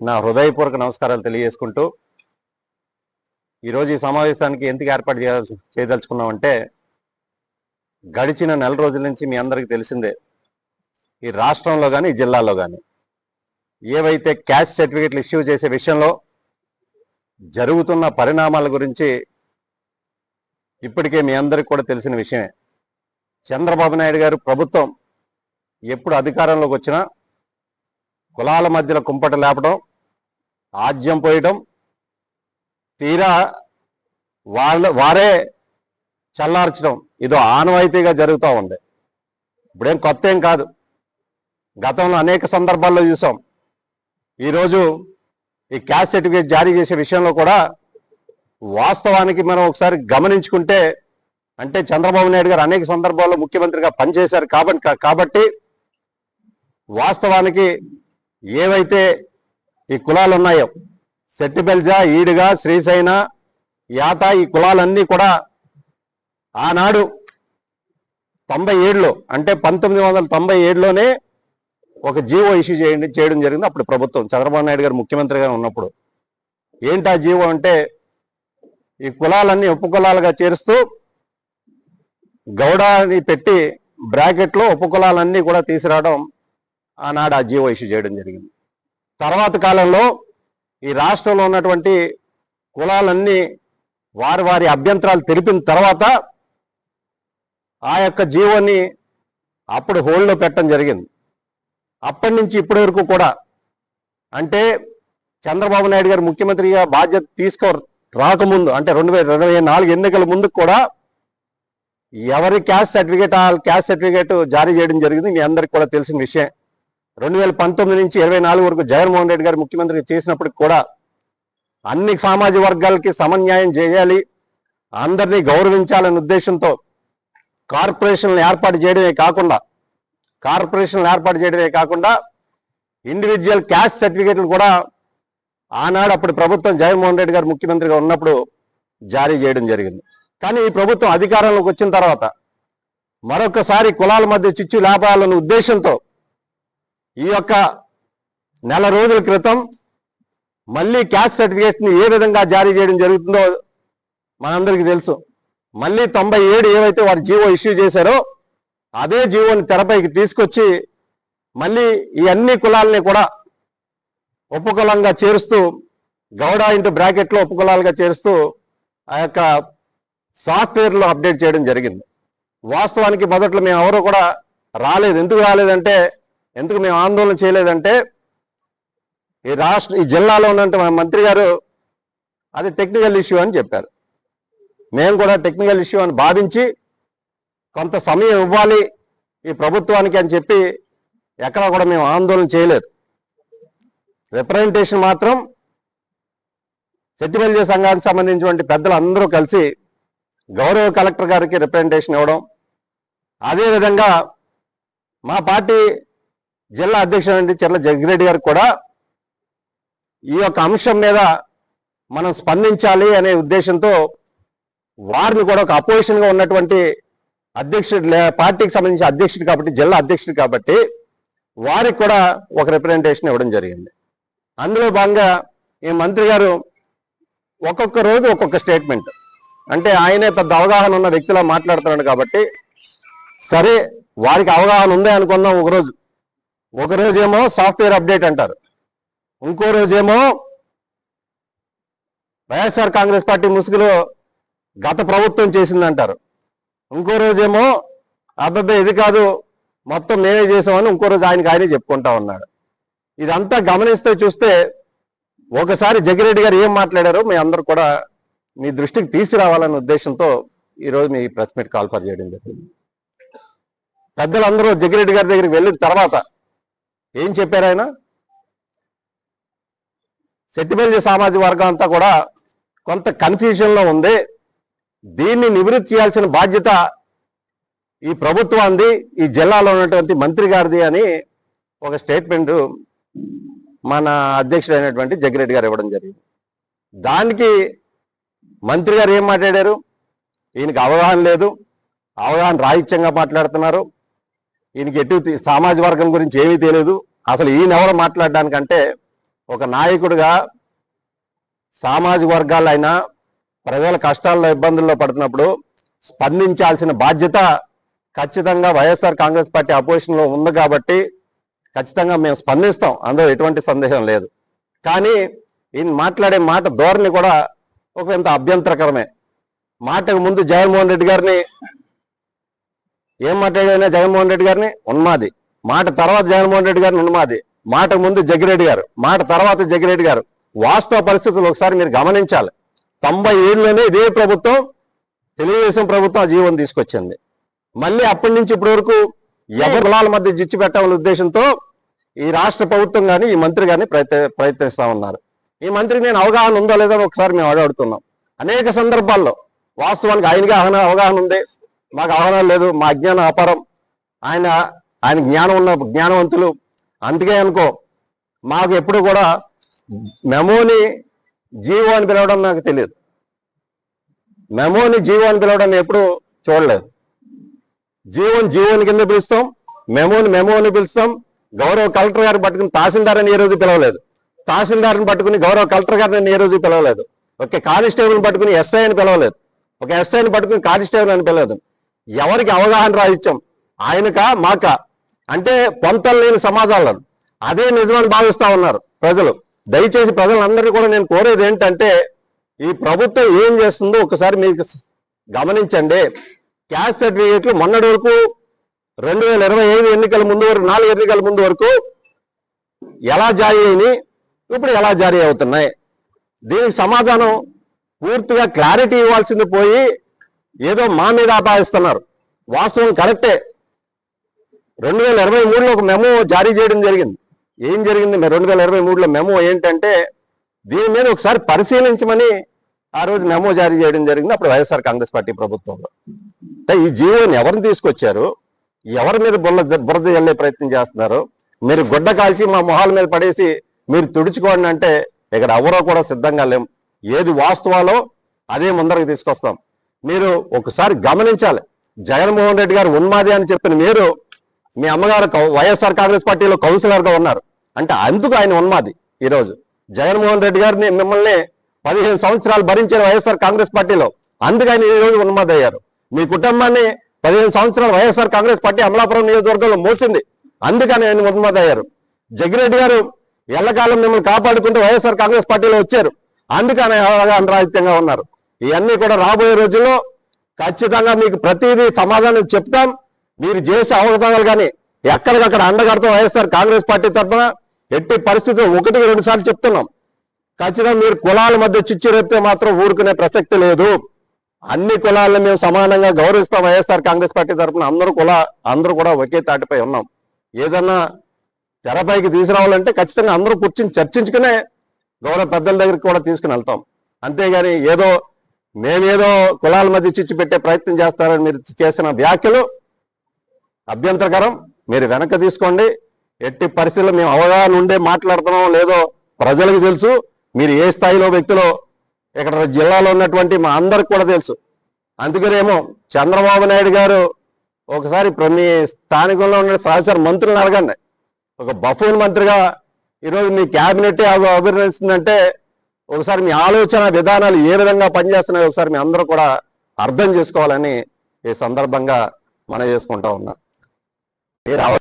నా హృదయపూర్వక నమస్కారాలు తెలియజేసుకుంటూ ఈరోజు ఈ సమావేశానికి ఎందుకు ఏర్పాటు చేయాల్సి చేయదలుచుకున్నామంటే గడిచిన నెల రోజుల నుంచి మీ అందరికీ తెలిసిందే ఈ రాష్ట్రంలో కానీ ఈ జిల్లాలో కానీ ఏవైతే క్యాస్ట్ సర్టిఫికెట్లు ఇష్యూ చేసే విషయంలో జరుగుతున్న పరిణామాల గురించి ఇప్పటికే మీ అందరికి కూడా తెలిసిన విషయమే. చంద్రబాబు నాయుడు గారు ప్రభుత్వం ఎప్పుడు అధికారంలోకి వచ్చినా కులాల మధ్యలో కుంపట లేపడం ఆజ్యం పోయడం తీరా వాళ్ళ వారే చల్లార్చడం ఇదో ఆనవాయితీగా జరుగుతూ ఉంది. ఇప్పుడేం కొత్త ఏం కాదు. గతంలో అనేక సందర్భాల్లో చూసాం. ఈరోజు ఈ క్యాస్ట్ సర్టిఫికేట్ జారీ చేసే విషయంలో కూడా వాస్తవానికి మనం ఒకసారి గమనించుకుంటే అంటే చంద్రబాబు నాయుడు గారు అనేక సందర్భాల్లో ముఖ్యమంత్రిగా పనిచేశారు కాబట్టి కాబట్టి వాస్తవానికి ఏవైతే ఈ కులాలు ఉన్నాయో సెట్టిబెల్జ ఈడుగా శ్రీశైన యాత ఈ కులాలన్నీ కూడా ఆనాడు తొంభై ఏడులో అంటే పంతొమ్మిది వందల తొంభై ఏడులోనే ఒక జీవో ఇష్యూ చేయండి చేయడం జరిగింది. అప్పుడు ప్రభుత్వం చంద్రబాబు నాయుడు గారు ముఖ్యమంత్రిగా ఉన్నప్పుడు. ఏంటి ఆ జీవో అంటే ఈ కులాలన్నీ ఉప కులాలుగా చేరుస్తూ గౌడాని పెట్టి బ్రాకెట్లో ఉప కులాలన్నీ కూడా తీసుకురావడం ఆనాడు ఆ జీవో ఇష్యూ చేయడం జరిగింది. తర్వాత కాలంలో ఈ రాష్ట్రంలో ఉన్నటువంటి కులాలన్నీ వారి వారి అభ్యంతరాలు తెలిపిన తర్వాత ఆ యొక్క జీవోని అప్పుడు హోల్డ్లో పెట్టడం జరిగింది. అప్పటి నుంచి ఇప్పటి వరకు కూడా అంటే చంద్రబాబు నాయుడు గారు ముఖ్యమంత్రిగా బాధ్యత తీసుకో రాకముందు అంటే రెండు వేల ఇరవై నాలుగు ఎన్నికల ముందు కూడా ఎవరి క్యాస్ట్ సర్టిఫికేట్ ఆ క్యాస్ట్ సర్టిఫికేట్ జారీ చేయడం జరిగింది. మీ అందరికి కూడా తెలిసిన విషయం. రెండు వేల పంతొమ్మిది నుంచి ఇరవై నాలుగు వరకు జగన్మోహన్ రెడ్డి గారు ముఖ్యమంత్రి చేసినప్పటికి కూడా అన్ని సామాజిక వర్గాలకి సమన్యాయం చేయాలి అందరినీ గౌరవించాలనే ఉద్దేశంతో కార్పొరేషన్లు ఏర్పాటు చేయడమే కాకుండా కార్పొరేషన్లు ఏర్పాటు చేయడమే కాకుండా ఇండివిజువల్ క్యాస్ట్ సర్టిఫికేట్లు కూడా ఆనాడు అప్పుడు ప్రభుత్వం జగన్మోహన్ రెడ్డి గారు ముఖ్యమంత్రిగా ఉన్నప్పుడు జారీ చేయడం జరిగింది. కానీ ఈ ప్రభుత్వం అధికారంలోకి వచ్చిన తర్వాత మరొకసారి కులాల మధ్య చిచ్చు లాభాలన్న ఉద్దేశంతో ఈ యొక్క నెల రోజుల క్రితం మళ్ళీ క్యాస్ట్ సర్టిఫికేట్ ఏ విధంగా జారీ చేయడం జరుగుతుందో మనందరికీ తెలుసు. మళ్ళీ తొంభై ఏడు ఏవైతే వారు జీవో ఇష్యూ చేశారో అదే జీవోని తెరపైకి తీసుకొచ్చి మళ్ళీ ఈ అన్ని కులాలని కూడా ఉపకులంగా చేరుస్తూ గౌడ ఇంటూ బ్రాకెట్లో ఉపకులాలుగా చేరుస్తూ ఆ యొక్క సాఫ్ట్వేర్లో అప్డేట్ చేయడం జరిగింది. వాస్తవానికి మొదట్లో మేము ఎవరు కూడా రాలేదు. ఎందుకు రాలేదంటే ఎందుకు మేము ఆందోళన చేయలేదంటే ఈ రాష్ట్ర ఈ జిల్లాలో ఉన్నటువంటి మంత్రి గారు అది టెక్నికల్ ఇష్యూ అని చెప్పారు. మేము కూడా టెక్నికల్ ఇష్యూ అని భావించి కొంత సమయం ఇవ్వాలి ఈ ప్రభుత్వానికి అని చెప్పి ఎక్కడా కూడా మేము ఆందోళన చేయలేదు. రిప్రజెంటేషన్ మాత్రం సెట్టిమల్య సంఘానికి సంబంధించినటువంటి పెద్దలు అందరూ కలిసి గౌరవ కలెక్టర్ గారికి రిప్రజెంటేషన్ ఇవ్వడం. అదేవిధంగా మా పార్టీ జిల్లా అధ్యక్షుడు చెర్ల జగ్గిరెడ్డి గారు కూడా ఈ యొక్క అంశం మీద మనం స్పందించాలి అనే ఉద్దేశంతో వారిని కూడా ఒక అపోజిషన్గా ఉన్నటువంటి అధ్యక్షుడు పార్టీకి సంబంధించిన అధ్యక్షుడు కాబట్టి జిల్లా అధ్యక్షుడు కాబట్టి వారికి కూడా ఒక రిప్రజెంటేషన్ ఇవ్వడం జరిగింది. అందులో భాగంగా ఈ మంత్రి గారు ఒక్కొక్క రోజు ఒక్కొక్క స్టేట్మెంట్ అంటే ఆయనే పెద్ద అవగాహన ఉన్న వ్యక్తిలా మాట్లాడుతున్నాడు కాబట్టి సరే వారికి అవగాహన ఉందే అనుకుందాం ఒక రోజు ఒక రోజేమో సాఫ్ట్వేర్ అప్డేట్ అంటారు. ఇంకో రోజేమో వైఎస్ఆర్ కాంగ్రెస్ పార్టీ ముసుగులో గత ప్రభుత్వం చేసిందంటారు. ఇంకో రోజేమో అబ్బాయి ఇది కాదు మొత్తం మేమే చేసామని ఇంకో రోజు ఆయనకి ఆయనే చెప్పుకుంటా ఉన్నాడు. ఇదంతా గమనిస్తే చూస్తే ఒకసారి జగ్గిరెడ్డి గారు ఏం మాట్లాడారో మీ అందరు కూడా మీ దృష్టికి తీసుకురావాలనే ఉద్దేశంతో ఈరోజు మీ ప్రెస్ మీట్ కాల్ఫర్ చేయడం జరిగింది. పెద్దలందరూ జగ్గిరెడ్డి గారి దగ్గరికి వెళ్ళిన తర్వాత ఏం చెప్పారు ఆయన? సెట్టిబెల్జీ సామాజిక వర్గం అంతా కూడా కొంత కన్ఫ్యూజన్లో ఉంది. దీన్ని నివృత్తి చేయాల్సిన బాధ్యత ఈ ప్రభుత్వాన్ని ఈ జిల్లాలో ఉన్నటువంటి మంత్రి గారిది అని ఒక స్టేట్మెంట్ మన అధ్యక్షుడైనటువంటి జగ్గిరెడ్డి గారు ఇవ్వడం జరిగింది. దానికి మంత్రి గారు ఏం మాట్లాడారు? ఈయనకు అవగాహన లేదు. అవగాహన రాహిత్యంగా మాట్లాడుతున్నారు. ఈయనకి ఎటు సామాజిక వర్గం గురించి ఏమీ తెలియదు. అసలు ఈయన ఎవరు మాట్లాడడానికంటే ఒక నాయకుడిగా సామాజిక వర్గాలైనా ప్రజల కష్టాల్లో ఇబ్బందుల్లో పడుతున్నప్పుడు స్పందించాల్సిన బాధ్యత ఖచ్చితంగా వైఎస్ఆర్ కాంగ్రెస్ పార్టీ అపోజిషన్లో ఉంది కాబట్టి ఖచ్చితంగా మేము స్పందిస్తాం. అందులో ఎటువంటి సందేహం లేదు. కానీ ఈయన మాట్లాడే మాట ధోరణి కూడా ఒక ఇంత అభ్యంతరకరమే. మాటకు ముందు జగన్మోహన్ రెడ్డి గారిని ఏం మాట్లాడినా జగన్మోహన్ రెడ్డి గారిని? ఉన్మాది. మాట తర్వాత జగన్మోహన్ రెడ్డి గారిని ఉన్మాది. మాట ముందు జగ్గిరెడ్డి గారు. మాట తర్వాత జగ్గిరెడ్డి గారు. వాస్తవ పరిస్థితులు ఒకసారి మీరు గమనించాలి. తొంభై ఏళ్ళలోనే ఇదే ప్రభుత్వం తెలుగుదేశం ప్రభుత్వం ఆ జీవనం తీసుకొచ్చింది. మళ్ళీ అప్పటి నుంచి ఇప్పటి వరకు ఎవరి కులాల మధ్య జిచ్చు పెట్టాలనే ఉద్దేశంతో ఈ రాష్ట్ర ప్రభుత్వం కానీ ఈ మంత్రి కానీ ప్రయత్న ప్రయత్నిస్తా ఉన్నారు. ఈ మంత్రికి నేను అవగాహన ఉందో లేదో ఒకసారి మేము అడుగుతున్నాం అనేక సందర్భాల్లో వాస్తవానికి ఆయనకి అవగాహన ఉంది. మాకు అవగాహన లేదు మా అజ్ఞానం అపారం. ఆయన ఆయన జ్ఞానం ఉన్న జ్ఞానవంతులు. అందుకే అనుకో మాకు ఎప్పుడు కూడా మెమోని జీవో అని పిలవడం నాకు తెలియదు. మెమోని జీవో అని పిలవడం ఎప్పుడు చూడలేదు. జీవోని జీవోని కింద పిలుస్తాం మెమోని మెమోని పిలుస్తాం. గౌరవ కలెక్టర్ గారిని పట్టుకుని తహసీల్దార్ అని ఏ రోజు పిలవలేదు. తహసీల్దార్ని పట్టుకుని గౌరవ కలెక్టర్ గారిని ఏ రోజు పిలవలేదు. ఒక కానిస్టేబుల్ని పట్టుకుని ఎస్ఐ అని పిలవలేదు. ఒక ఎస్ఐని పట్టుకుని కానిస్టేబుల్ అని పిలవలేదు. ఎవరికి అవగాహన రాయిచ్చాం ఆయనక మాక. అంటే పొంతలు లేని సమాజాలను. అదే నిజమని భావిస్తా ఉన్నారు ప్రజలు. దయచేసి ప్రజలందరినీ కూడా నేను కోరేది ఏంటంటే ఈ ప్రభుత్వం ఏం చేస్తుందో ఒకసారి మీకు గమనించండి. క్యాస్ట్ సర్టిఫికేట్లు మొన్నటి వరకు రెండు వేల ఇరవై ఐదు ఎన్నికల ముందు వరకు నాలుగు ఎన్నికల ముందు వరకు ఎలా జారీ అయినాయి? ఇప్పుడు ఎలా జారీ అవుతున్నాయి? దీనికి సమాధానం పూర్తిగా క్లారిటీ ఇవ్వాల్సింది పోయి ఏదో మా మీద ఆపాదిస్తున్నారు వాస్తవం కరెక్టే. రెండు వేల ఇరవై మూడులో ఒక మెమో జారీ చేయడం జరిగింది. ఏం జరిగింది? రెండు వేల ఇరవై మూడులో మెమో ఏంటంటే దీని మీద ఒకసారి పరిశీలించమని ఆ రోజు మెమో జారీ చేయడం జరిగింది. అప్పుడు వైఎస్ఆర్ కాంగ్రెస్ పార్టీ ప్రభుత్వంలో. అంటే ఈ జీవోని ఎవరిని తీసుకొచ్చారు? ఎవరి మీద బుల్ల బురద చల్లే ప్రయత్నం చేస్తున్నారు? మీరు గుడ్డ కాల్చి మా మొహాల మీద పడేసి మీరు తుడుచుకోండి అంటే ఇక్కడ ఎవరో కూడా సిద్ధంగా లేం. ఏది వాస్తవాలో అదే ముందరకు తీసుకొస్తాం. మీరు ఒకసారి గమనించాలి. జగన్మోహన్ రెడ్డి గారు ఉన్మాది అని చెప్పిన మీరు మీ అమ్మగారు వైఎస్ఆర్ కాంగ్రెస్ పార్టీలో కౌన్సిలర్గా ఉన్నారు. అంటే అందుకు ఆయన ఉన్మాది ఈరోజు. జగన్మోహన్ రెడ్డి గారిని మిమ్మల్ని పదిహేను సంవత్సరాలు భరించిన వైఎస్ఆర్ కాంగ్రెస్ పార్టీలో అందుకు ఆయన ఈ రోజు ఉన్మాది అయ్యారు. మీ కుటుంబాన్ని పదిహేను సంవత్సరాలు వైఎస్ఆర్ కాంగ్రెస్ పార్టీ అమలాపురం నియోజకవర్గంలో మోసింది. అందుకని ఆయన ఉన్మాది అయ్యారు. జగ్గిరెడ్డి గారు ఎల్లకాలం మిమ్మల్ని కాపాడుకుంటూ వైఎస్ఆర్ కాంగ్రెస్ పార్టీలో వచ్చారు. అందుకని అవగాహన ఉన్నారు. ఇవన్నీ కూడా రాబోయే రోజుల్లో ఖచ్చితంగా మీకు ప్రతిదీ సమాధానం చెప్తాం. మీరు చేసే అవగతాలు కానీ ఎక్కడికక్కడ అండగడతాం వైఎస్ఆర్ కాంగ్రెస్ పార్టీ తరఫున. ఎట్టి పరిస్థితులు ఒకటికి రెండు సార్లు చెప్తున్నాం. ఖచ్చితంగా మీరు కులాల మధ్య చిచ్చు రేపితే మాత్రం ఊరుకునే ప్రసక్తి లేదు. అన్ని కులాలను మేము సమానంగా గౌరవిస్తాం వైఎస్ఆర్ కాంగ్రెస్ పార్టీ తరఫున. అందరూ కుల అందరూ కూడా ఒకే తాటిపై ఉన్నాం. ఏదన్నా తెరపైకి తీసుకురావాలంటే ఖచ్చితంగా అందరూ కూర్చుని చర్చించుకునే గౌరవ పెద్దల దగ్గరికి కూడా తీసుకుని వెళ్తాం. అంతేగాని ఏదో మేమేదో కులాల మధ్య చిచ్చు పెట్టే ప్రయత్నం చేస్తారని మీరు చేసిన వ్యాఖ్యలు అభ్యంతరకరం. మీరు వెనక్కి తీసుకోండి. ఎట్టి పరిస్థితుల్లో మేము అవగాహన ఉండే మాట్లాడుతున్నాం లేదో ప్రజలకు తెలుసు. మీరు ఏ స్థాయిలో వ్యక్తులు ఇక్కడ జిల్లాలో ఉన్నటువంటి మా అందరికి కూడా తెలుసు. అందుకనేమో చంద్రబాబు నాయుడు గారు ఒకసారి మీ స్థానికంలో ఉన్న సహచర మంత్రులను అడగండి. ఒక బఫూన్ మంత్రిగా ఈరోజు మీ క్యాబినెట్ అభినందిస్తుందంటే ఒకసారి మీ ఆలోచన విధానాలు ఏ విధంగా పనిచేస్తున్నాయో ఒకసారి మీ అందరూ కూడా అర్థం చేసుకోవాలని ఈ సందర్భంగా మనం చేసుకుంటా ఉన్నా. మీరు